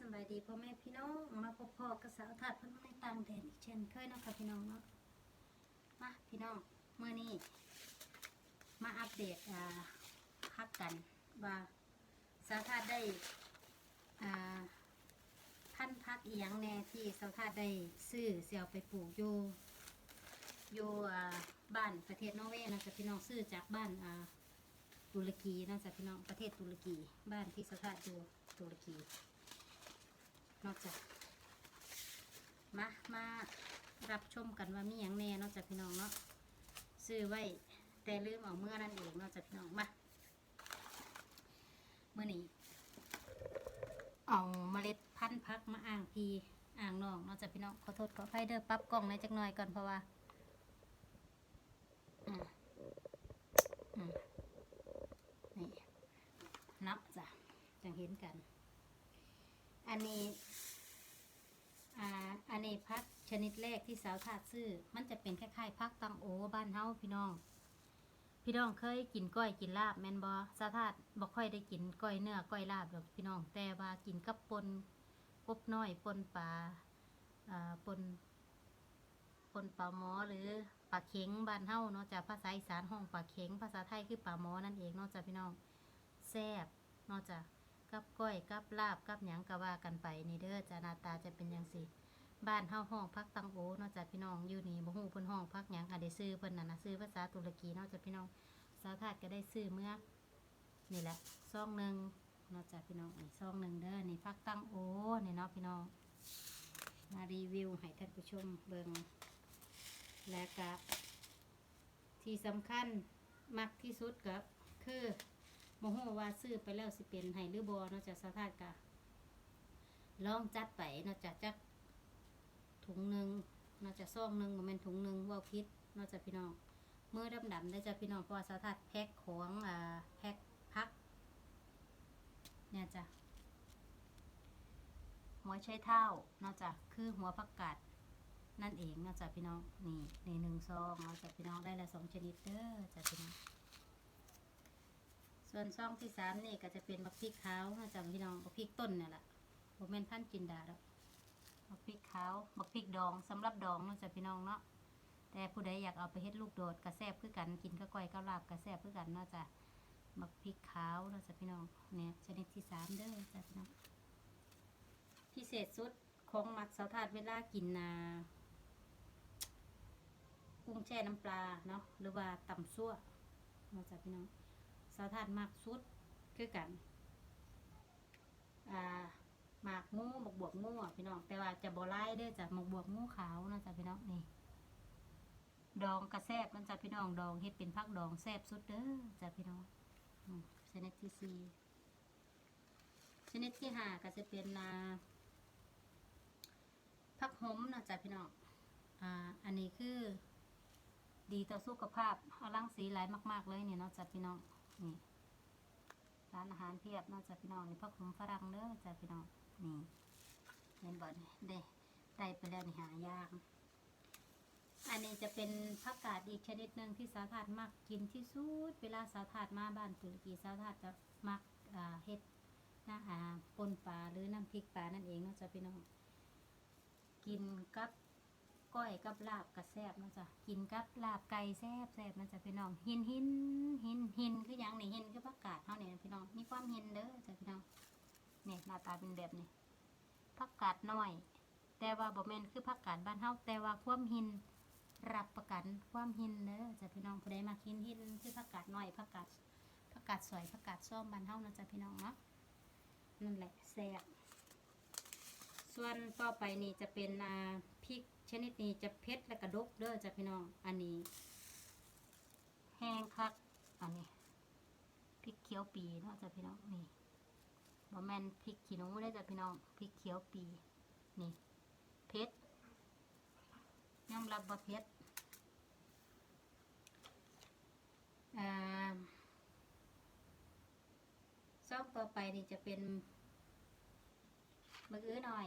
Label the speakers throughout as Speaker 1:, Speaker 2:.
Speaker 1: สบายดีพ่อแม่พี่น้องมาพบพ่อกับสาวถาดเพิ่นมาในต่างแดนอีกเช่นเคยนะคะพี่น้องเนาะมาพี่น้องเมื่อนี้มาอัปเดตอ่าพักกันว่าสาวถาดได้อ่าพันพักอีหยังแน่ที่สาวถาดได้ซื้อเสียวไปปลูกอยู่อยู่อ่าบ้านประเทศนอร์เวย์นะจ๊ะพี่น้องซื้อจากบ้านอ่าตุรกีนะจ๊ะพี่น้องประเทศตุรกี บ้านที่สถานอยู่ตุรกี นอกจากมามารับชมกันว่ามีอย่างแน่นอกจากพี่น้องเนาะซื้อไว้แต่ลืมเอาเมื่อนั่นเองนอกจากพี่น้องมาเมื่อนี้เอาเมล็ดพันธุ์พักมาอ่างพีอ่างน้องนอกจากพี่น้องขอโทษขออภัยเด้อปรับกล้องในจักหน่อยก่อนเพราะว่าอนี่นับจ้ะจังเห็นกัน อันนี้ พักชนิดแรกที่สาวถาดซื้อ มันจะเป็นคล้ายๆพักตังโอบ้านเฮาพี่น้อง พี่น้องเคยกินก้อยกินลาบแมนบอสาวถาดบ่ค่อยได้กินก้อยเนื้อก้อยลาบหรอกพี่น้อง แต่ว่ากินกับปนกบน้อยปนปลาอ่าปนปนปลาหมอหรือปลาเข็งบ้านเฮาเนาะจากภาษาอีสานห้องปลาเข็งภาษาไทยคือปลาหมอนั่นเองเนาะจากพี่น้องแซ่บเนาะจากกับก้อยกับลาบกับหยังก็ว่ากันไปนี่เด้อจานาตาจะเป็นยังสิ บ้านเฮาห้องพักตังโอนาะจากพี่น้องอยู่นี่บ่ฮู้เพิ่นห้องพักหยังอะได้ซื้อเพิ่นน่ะนะซื้อภาษาตุรกีนาะจากพี่น้องสาวทาดก็ได้ซื้อเมื่อนี่แหละซองหนึ่งนาะจากพี่น้องนี่ซองหนึ่งเด้อนี่พักตังโอนี่เนาะพี่น้องมารีวิวให้ท่านผู้ชมเบิ่งและก็ที่สำคัญมักที่สุดก็คือโมโหว่าซื้อไปแล้วสิเป็นไห้หรือบอนอกจากสถานกะลองจัดไปนอกจากจัก ถุงหนึ่งนอกจากซองหนึ่งมันเป็นถุงหนึ่งว่าพิษนอกจากพี่น้องมือดำๆได้จากพี่น้องเพราะว่าสถานแพ็คของอ่าแพ็คพัก เนี่ยจ้ะหัวใช้เท้านอกจากคือหัวผักกาดนั่นเองนะจ๊ะพี่น้องนี่นี่หนึ่งซองนะจ๊ะพี่น้องได้ละสองชนิดเด้อจ้ะพี่น้องส่วนซองที่สามนี่ก็จะเป็นบักพริกขาวนะจ๊ะพี่น้องบักพริกต้นเนี่ยแหละโมเมนพันจินดาแล้ว บักพริกขาวบักพริกดองสำหรับดองนะจ๊ะพี่น้องเนาะแต่ผู้ใดอยากเอาไปเฮ็ดลูกโดดกระแซบคือกันกินข้าวก้อยข้าวลาบกระแซบคือกันเนาะจ๊ะบักพริกขาวนะจ๊ะพี่น้องเนี่ยชนิดที่สามเด้อจ้ะพี่น้องพิเศษสุดของมักเสาถาดเวลากินนากุ้งแช่น้ำปลาเนาะหรือว่าตำซั่วมาจากพี่น้องสาทานมากสุดคือกัน อ่า หมากหมูหมกบวกหมูอะพี่น้องแต่ว่าจะบ่ไล่เด้จากหมกบวกหมูขาวนะจ๊ะพี่น้องนี่ ดองกระแซบนั่นจ้ะพี่น้องดองเฮ็ดเป็นพักดองแซบสุดเด้อจ้ะพี่น้องอชนิดที่สี่ชนิดที่ห้าก็จะเป็นนาพักหอมนะจ๊ะพี่น้องอ่าอันนี้คือ ดีต่อสุขภาพเอารังสีหลายมาก ๆ เลยเนี่ยเนาะจ้ะพี่น้องนี่ร้านอาหารเพียบนาะจ้ะพี่น้องนี่พักหอมฝรั่งเด้อจ้ะพี่น้อง นี่เห็นบ่เนี่ยได้ได้ไปแล้วนี่หายาก อันนี้จะเป็นผักกาดอีกชนิดหนึ่งที่สาวถาดมักกินที่สุด เวลาสาวถาดมาบ้านตุรกีสาวถาดจะมักเฮ็ดนะอ่าปนปลาหรือน้ำพริกปลานั่นเองเนาะจ้ะพี่น้อง กินกับก้อยกับลาบกับแซบนาะจ้ะกินกับลาบไก่แซบแซบนะจ๊ะพี่น้องหินหินหินหินคือหยังนี่หินคือผักกาดเท่านี้พี่น้องมีความหินเด้อจ้ะพี่น้อง นี่ยหน้าตาเป็นแบบนี้ผักกาดน้อย แต่ว่าบ่แม่นคือผักกาดบ้านเฮาแต่ว่าความหิน รับประกันความหินเด้อจ้ะพี่น้องผู้ใดมากินหินคือผักกาดน้อยผักกาดผักกาดสวยผักกาดส้มบ้านเฮานะจะพี่น้องเนาะนั่นแหละแซ่บส่วนต่อไปนี่จะเป็นพริกชนิดนี้จะเผ็ดและกระดกเด้อจ้ะพี่น้องอันนี้ แห้งคักอันนี้พริกเขียวปีเนาะจ้ะพี่น้องนี่ แมนพริกขี้หนูได้จ้ะพี่น้องพริกเขียวปีนี่เผ็ดยอมรับว่าเผ็ดอ่าซองต่อไปนี่จะเป็นมืออื้อหน่อย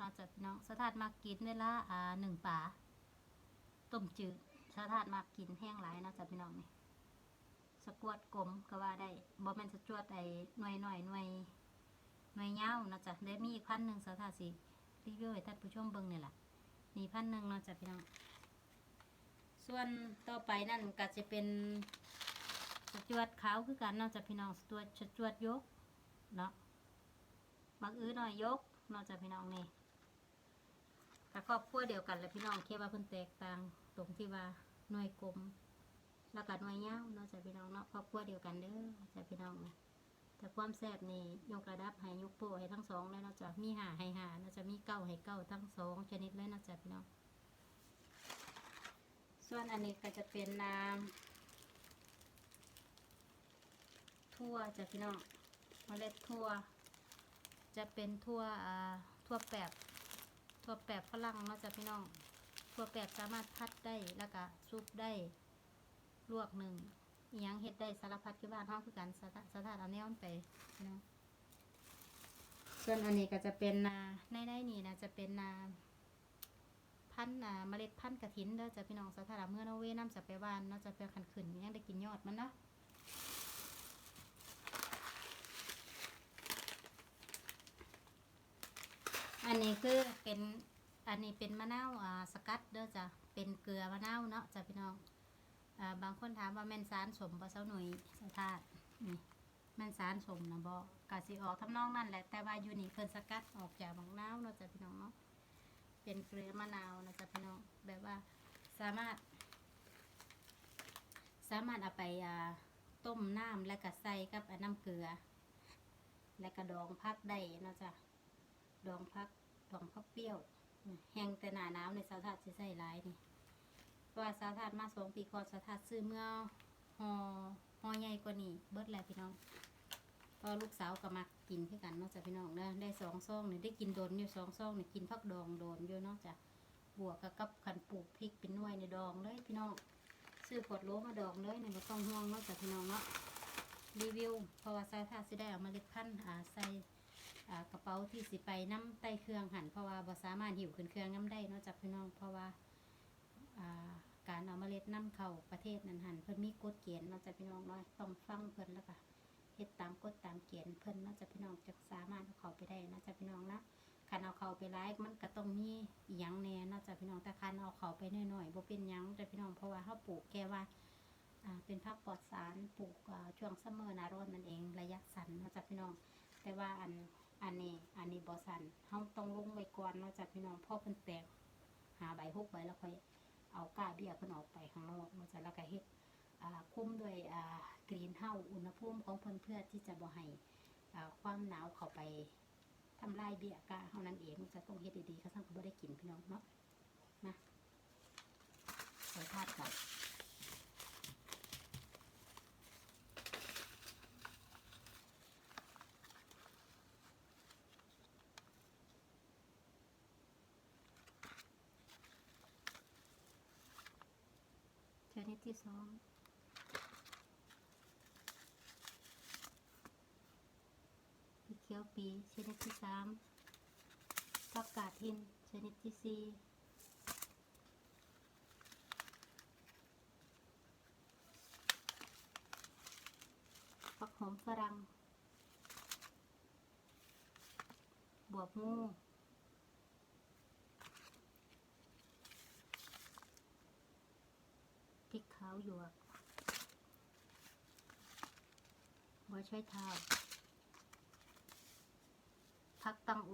Speaker 1: นอกจากพี่น้องสถานมากกินเวลาอ่าหนึ่งป่าต้มจืดสถานมากกินแห้งหลายนาะจากพี่น้องนี่สะกวดกลมก็ว่าได้บ่แมนสะจวดไอ้หน่วยหน่อยหน่วย หน่วยเงาเนาะจ้ะได้มีอีกพันหนึ่งสาวทาสิรีวิวให้ท่านผู้ชมเบิ่งนี่แหละนี่พันหนึ่งเนาะจ้ะพี่น้องส่วนต่อไปนั่นก็จะเป็นสจวดขาวคือกันเนาะจ้ะพี่น้องสจวดสจวดยกเนาะมักอื้อหน่อยยกเนาะจ้ะพี่น้องนี่แต่ครอบครัวเดียวกันแหละพี่น้องแค่ว่าเพิ่นแตกต่างตรงที่ว่าหน่วยกลมแล้วก็หน่วยยาเนาะจ้ะพี่น้องเนาะครอบครัวเดียวกันเด้อจ้ะพี่น้องนะ แต่ความแซ่บนี่ยกระดับให้ยกโปให้ทั้งสองเลยเนาะจ้ะมีหาให้หาเนาะจ้ะมีเก้าให้เก้าทั้งสองชนิดเลยนะจ้ะพี่น้องส่วนอันนี้ก็จะเป็นน้ำทั่วจ้ะพี่น้องเมล็ดทั่ว จะเป็นทั่วอ่าทั่วแปบทั่วแปบฝรั่งนะจ้ะพี่น้องทั่วแปบสามารถพัดได้แล้วก็ซุปได้ลวกหนึ่ง อิหยังเฮ็ดได้สารพัดคือบ้านห้องคือกันสถาสถานเอาแนวมันไปเนาะส่วนอันนี้ก็จะเป็นนาในได้นี่นะจะเป็นนาพันธุ์นาเมล็ดพันธุ์กระถินเด้อจะพี่น้องสถานเมื่อเราเวน้ำจะไปหวานเนาะจะไปขันขืนยังได้กินยอดมันเนาะอันนี้คือเป็นอันนี้เป็นมะนาวอ่าสกัดเด้อจะเป็นเกลือมะนาวเนาะจะพี่น้อง บางคนถามว่าแม่นสารสมบ่เซาหน่วยสะธาตุนี่แม่นสารสมนะบ่กะสิออกทำนองนั่นแหละ แต่ว่าอยู่นี่เพิ่นสกัดออกจากมะนาวเนาะจ้ะพี่น้องเนาะเป็นเกลือมะนาวนะจ้ะพี่น้องแบบว่าสามารถ สามารถเอาไปาต้มน้ำแล้วก็ใส่กับน้ำเกลือ แล้วก็ดองพักได้นะจ้ะดองพักดองพักเปรี้ยว แห้งแต่หนาหนาวในสาวธาตุสิใส่หลายนี่ เพราะว่าสาธาตมาสองปีก่อนสาธาตซื้อเมื่อหอหอใหญ่กว่านี้เบิดแล้วพี่น้องเพอลูกสาวก็มักกินคือกันเนอกจากพี่น้องเด้อได้สองซองเนี่ยได้กินโดนอยู่สองซองเนี่ยกินพักดองโดนอยู่เนอกจากบวกกับกับขันปลูกพริกเป็นน่วยในดองเลยพี่น้องซื้อขวดโหลมาดองเลยเนี่ไม่ต้องห่วงเนอกจากพี่น้องเนาะรีวิวเพราะว่าสาธาตุสิได้เอามาเล็ดพันธุ์อ่าใส่กระเป๋าที่สิไปน้ำใต้เครื่องหันเพราะว่าบ่สามารถหิวขึ้นเครื่องน้ำได้นอกจากพี่น้องเพราะว่า การเอาเมล็ดนำเข้าประเทศนั้นหันเพิ่นมีกฎเกณฑ์เนาะจ้ะพี่น้องเนาะต้องฟังเพิ่นแล้วก็เฮ็ดตามกฎตามเกณฑ์เพิ่นเนาจะพี่น้องจะสามารถเอาเข้าไปได้เนาะจะพี่น้องนะคันเอาเข้าไปหลายมันก็ต้องมีอีหยังแน่เนาะจะพี่น้องแต่คันเอาเข้าไปน้อยๆบ่เป็นหยังจะพี่น้องเพราะว่าเฮาปลูกแค่ว่าอ่าเป็นผักปลอดสารปลูกช่วงซัมเมอร์นาร้อนนั่นเองระยะสั้นเนาจะพี่น้อง แต่ว่าอันอันนี้อันนี้บ่สั้นเฮาต้องลงไว้ก่อนเนาะจะพี่น้องพอเพิ่นแตกหาใบหกใบแล้วค่อย เอาก้าเบี้ยเพิ่นออกไปข้างนอกมันจะแล้วก็เฮ็ดคุ้มด้วยกรีนเฮาอุณหภูมิของเพิ่นเพื่อที่จะบ่ให้ความหนาวเข้าไปทำลายเบี้ยก้าเฮานั่นเองมันจะต้องเฮ็ดดีๆเขาสั่งก็บ่ได้กินพี่น้องเนาะนะใส่ธาตุก่อนช นิดที่สองพริเขียวปีชนิดที่สามผักกาดหินชนิดที่สี่ผักหอมฝรั่งบวบงูพริกขาว หยวกหัวไชเท้าผักตังโอ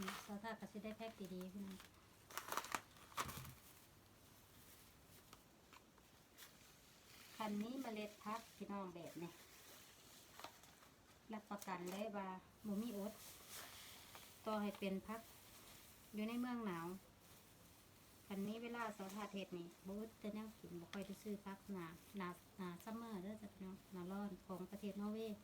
Speaker 1: นี่ซอสก็จะได้แพ็กดีๆพี่น้อง คันนี้เมล็ดพักพี่น้องแบบนี้รับประกันเลยว่าหมูมีอดต่อให้เป็นพัก อยู่ในเมืองหนาวคันนี้เวลาสอทาเทศนี่บูดจะแนวกินบ่ค่อยจะซื้อพักหนาหนาหนาซัมเมอร์เด้อจ้ะพี่น้องหนาร้อนของประเทศนอร์เวย์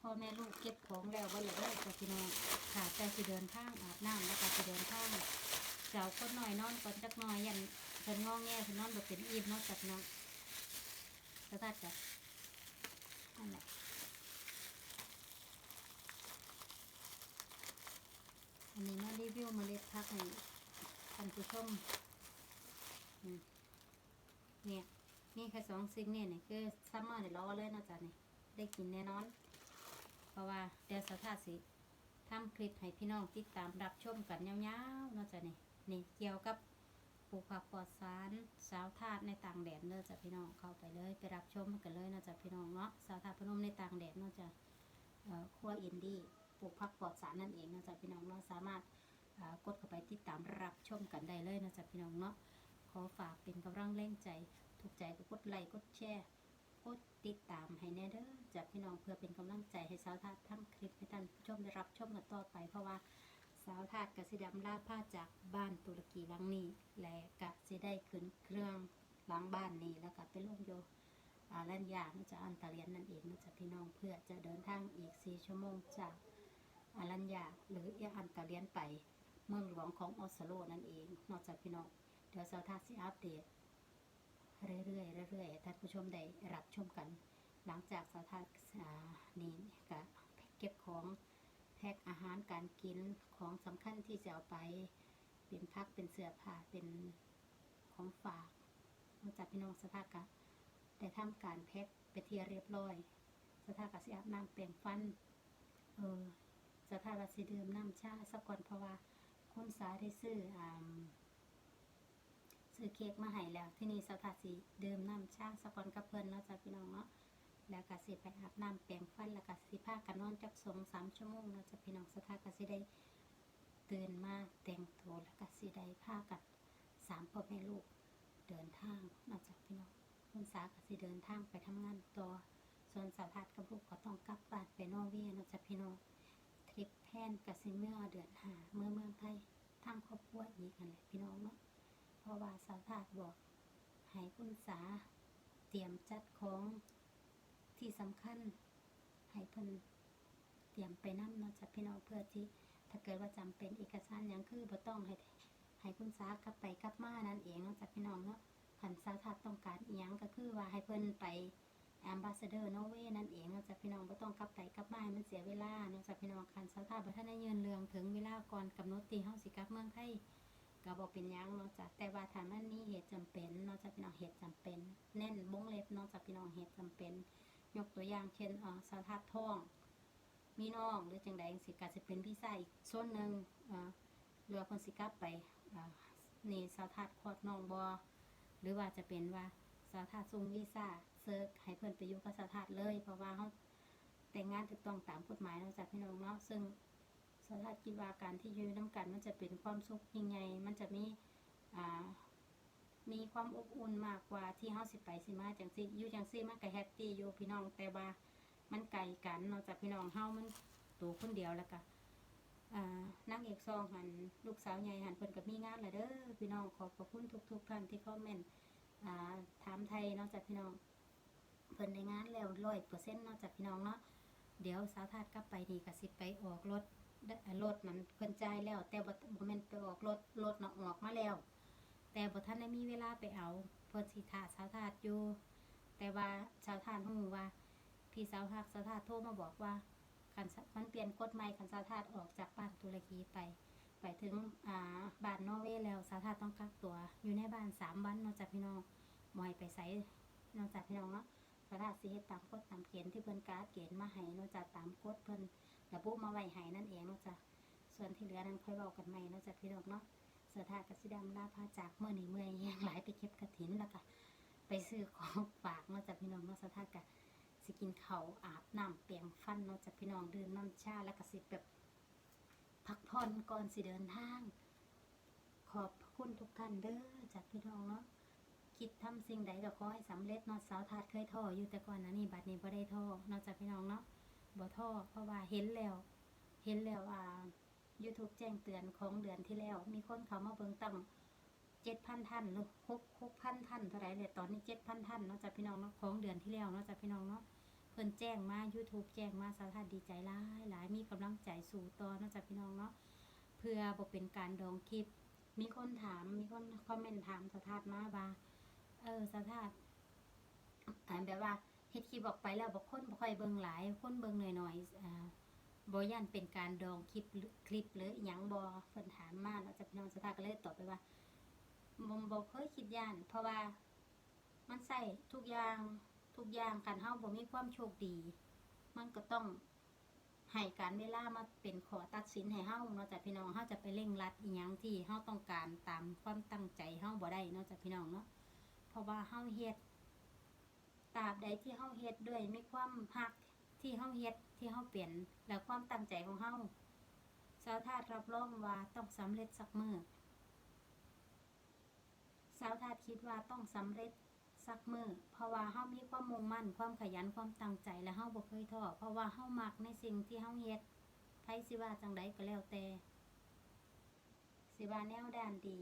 Speaker 1: พ่อแม่ลู ก็บของแล้วว่าอย่าได้กับพี่น้องค่ะแต่สิเดินทางอาบน้ำแล้วก็สิเดินทางเจ้าคนหน่อยนอนก่อนจักหน่อยยันเพิ่นงอแงเพิ่นนอนแบบเป็นอิ่มเนาะจักเนาะสถาจะนั่นแหละอันนี้มารีวิวเมล็ดพักให้ท่านผู้ชมเนี่ยนี่แค่สองสิ่งเนี่ยนี่คือซัมเมอร์เนี่ยรอเลยนะจ๊ะนี่ได้กินแน่นอน ราะว่าเดี๋ยวสถาสิทำคลิปให้พี่น้องติดตามรับชมกันยาวๆเนาะจ๊ะนี่นี่เกี่ยวกับปลูกผักปลอดสารสาวธาตุในต่างแดนเนาะจ๊ะพี่น้องเข้าไปเลย ไปรับชมกันเลยเนาะจ๊ะพี่น้องเนาะสาวธาตุพนมในต่างแดนเนาะจ๊ะเอ่อครัวอินดี้ปลูกผักปลอดสารนั่นเองเนาะจ๊ะพี่น้องเนาะสามารถกดเข้าไปติดตามรับชมกันได้เลยนะจ๊ะพี่น้องเนาะขอฝากเป็นกำลังแรงใจ ถูกใจก็กดไลค์กดแชร์ ติดตามให้แน่เด้อจากพี่น้องเพื่อเป็นกำลังใจให้สาวทาสทำคลิปให้ท่านผู้ชมได้รับชมกันต่อไป เพราะว่าสาวทาสกสิดำลาผ้าจากบ้านตุรกีหลังนี้ และกะสิได้ขึ้นเครื่องหล้างบ้านนี้แล้วก็ไปลงโยอาลันยานะจะอันตาเลียนนั่นเองนะจ๊ะพี่น้องเพื่อจะเดินทางอีก4ชั่วโมงจากอาลันยาหรือเออันตาเลียนไปเมืองหลวงของออสโลนั่นเอง นอกจากพี่น้องเดี๋ยวสาวทาสสิอัปเดต เรื่อยๆเรื่อยๆท่านผู้ชมได้รับชมกัน หลังจากสานอ่านี้ก็เก็บของแพ็คอาหารการกินของสำคัญที่จะเอาไป เป็นพักเป็นเสื้อผ้าเป็นของฝากนอกจากพี่น้องสถากะได้ทำการแพ็คไปเทียเรียบร้อยสถากะสิอาบน้ำแปรงฟันเออสถากะสิดื่มน้ำชาสักก่อนเพราะว่าคุณสาได้ซื้ออ่า อเค้กมาให้แล้ว ที่นี่สถาสีเดื่มน้ำชาสกอนกับเพิ่นเนาะจ้ะพี่น้องเนาะแล้วก็สิไปอาบน้ำแปรงฟันแล้วก็สิพากันนอนจักสองสามชั่วโมงเนาะจ้ะพี่น้องสถาก็สิได้ตื่นมาแต่งตัวแล้วก็สิได้พากันสามพ่อแม่ลูกเดินทางเนาะจ้ะพี่น้องคุณสาก็สิเดินทางไปทำงานต่อส่วนสาวทัดกับลูกก็ต้องกลับบ้านไปนอร์เวย์เนาะจ้ะพี่น้องทริปแพนกับสิเมื่อเดือนหาเมื่อเมืองไทยทางครอบครัวอีกกันแหละพี่น้องเนาะ ราะว่าสาวถาดบอกให้คุณสาเตรียมจัดของที่สำคัญให้เพิ่นเตรียมไปนำเนาะจ้ะพี่น้องเพื่อที่ถ้าเกิดว่าจำเป็นเอกสารหยังคือบ่ต้องให้ให้คุณสากลับไปกลับมานั่นเองเนาะจ้ะพี่น้องเนาะคันสาวถาดต้องการอีหยังก็คือว่าให้เพิ่นไปแอมบาสเดอร์นอร์เวย์นั่นเองเนาะจ้ะพี่น้องบ่ต้องกลับไปกลับมาให้มันเสียเวลาเนาะจ้ะพี่น้องคันสาวถาดบ่ทันได้ยืนเรื่องถึงเวลาก่อนกำหนดที่เฮาสิกลับเมืองไทย ก็บอกเป็นยังเนาะจ้ะแต่ว่าถ้ามันมีเหตุจำเป็นเนาะจ้ะพี่น้องเหตุจำเป็นแน่นบงเล็บเนาะจ้ะพี่น้องเหตุจำเป็น ยกตัวอย่างเช่นเอ่อสาวทัดท้อง มีน้องหรือจังใดจังสิก็สิเป็นพี่ชายอีกส่วนหนึ่งอ่อเรือคนสิกลับไปอ่านี่สาวทัดคลอดน้องบอหรือว่าจะเป็นว่าสาวทัดส่งวีซ่าเซิร์ชให้เพื่อนไปอยู่กับสาวทัดเลย เพราะว่าเขาแต่งงานถูกต้องตามกฎหมายเนาะจ้ะพี่น้องเนาะซึ่ง สถาคิดว่าการที่อยู่น้ำกัน มันจะเป็นความสุขยิ่งใหญ่มันจะมีอ่ามีความอบอุ่นมากกว่าที่เฮาสิไปสิมาจังซี่อยู่จังซี่มันก็แฮปปี้อยู่พี่น้องแต่ว่ามันไกลกันเนอกจากพี่น้องเฮามันตัวคนเดียวแล้วก็อ่านางเอกซองหันลูกสาวใหญ่หันเพิ่นก็มีงานล้วเด้อพี่น้องขอบพระคุณทุกๆท่านที่คอมเมนต์อ่าถามไทยเนอกจากพี่น้องเพิ่นได้งานแล้ว100%เนนอกจากพี่น้องเนาะเดี๋ยวสาวทาดกลับไปนี่ก็สิไปออกรถ รถนั้นเพิ่นจ่ายแล้ว แต่บ่บ่แม่นไปออกรถรถน่ะออกมาแล้ว แต่บ่ทันได้มีเวลาไปเอาเพิ่นสิท่าสาวทาดอยู่แต่ว่าสาวทาดฮู้ว่า พี่สาวฮักสาวทาดโทรมาบอกว่าคันมันเปลี่ยนกฎใหม่คันสาวทาดออกจากบ้านตุรกีไปไปถึงอ่าบ้านนอร์เวย์แล้วสาวทาดต้องกักตัว อยู่ในบ้านสามวันนอกจากพี่น้องบ่ให้ไปไสนอกจากพี่น้องเนาะสาวทาดสิเฮ็ดตามกฎตามเกณฑ์ที่เพิ่นกาเกณฑ์มาให้นอกจากตามกฎเพิ่น ระบุมาไว้ให้นั่นเองเนาะจ้ะส่วนที่เหลือนั้นค่อยเว้ากันใหม่เนาะจ้ะพี่น้องเนาะเสื้อผ้ากสิดำลาพาจากเมื่อนี้เมื่อยยังหลายไปเก็บกระถินแล้วก็ไปซื้อของฝากเนาะจ้ะพี่น้องเนาะเสือผ้ากะสิกินเขาอาบน้ำเปลี่ยงฟันเนาะจ้ะพี่น้องดื่มน้ำชาแล้วก็สิแบบพักผ่อนก่อนสิเดินทาง ขอบพระคุณทุกท่านเด้อจากพี่น้องเนาะคิดทำสิ่งใดก็ขอให้สำเร็จเนาะสาวทาดเคยท้ออยู่แต่ก่อนนะนี่บัดนี้บ่ได้ท้อนอกจากพี่น้องเนาะ บ่ท้อเพราะว่าเห็นแล้ว เห็นแล้วอ่า YouTube แจ้งเตือนของเดือนที่แล้ว มีคนเขามาเบิ่งตั้งเจ็ดพันท่านหรือหกหกพันท่านเท่าไรเลยตอนนี้เจ็ดพันท่านเนาะจากพี่น้องเนาะของเดือนที่แล้วเนาะจากพี่น้องเนาะเพิ่นแจ้งมา YouTube แจ้งมาสาธาดีใจหลายหลายมีกำลังใจสู่ต่อเนาะจากพี่น้องเนาะเพื่อบ่เป็นการดองคลิป มีคนถามมีคนคอมเมนต์ถามสาธาดมาว่าเออสาธาดอ่าแบบว่า เฮ็ดคลิปออกไปแล้วบ่คนบ่ค่อยเบิ่งหลายคนเบิ่งหน่อยๆอ่าบ่ย่านเป็นการดองคลิปคลิปหรืออิหยังบ่เพิ่นถามมาเนาะจ้ะพี่น้องสภาก็เลยตอบไปว่าบ่บ่เคยคิดย่าน เพราะว่ามันใส่ทุกอย่างทุกอย่างคันเฮาบ่มีความโชคดี มันก็ต้องให้การเวลามาเป็นขอตัดสินให้เฮาเนาะจ้ะพี่น้องเฮาจะไปเร่งรัดอีหยังที่เฮาต้องการตามความตั้งใจเฮาบ่ได้เนาะจ้ะพี่น้องเนาะเพราะว่าเฮาเฮ็ด ตราบใดที่เฮาเฮ็ดด้วยมีความฮักที่เฮาเฮ็ดที่เฮาเปลี่ยนและความตั้งใจของเฮาสาวทาสรับรองว่าต้องสำเร็จสักมือสาวทาสคิดว่าต้องสำเร็จสักมือเพราะว่าเฮามีความมุ่งมั่น ความขยันความตั้งใจและเฮาบ่เคยท้อเพราะว่าเฮามักในสิ่งที่เฮาเฮ็ดไผสิว่าจังใดก็แล้วแต่สิว่าแนวด้านดี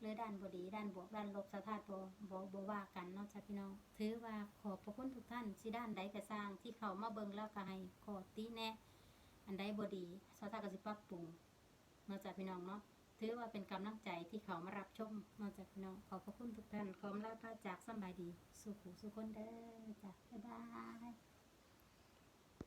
Speaker 1: หรือด้านบดีด้านบวกด้านลบสถาดบ่บ่บ่ว่ากันเนาะจ้ะพี่น้อง ถือว่าขอบพระคุณทุกท่านสิด้านใดก็สร้างที่เขามาเบิ่งแล้วก็ให้ขอติแนะอันใดบดีสถาดก็สิปรับปรุงเนาะจ้ะพี่น้องเนาะถือว่าเป็นกำลังใจที่เขามารับชมเนาะจ้ะพี่น้องขอบพระคุณทุกท่านขอลาพระจากสบายดี สุขุสุขคนเด้อจ้ะบ๊ายบาย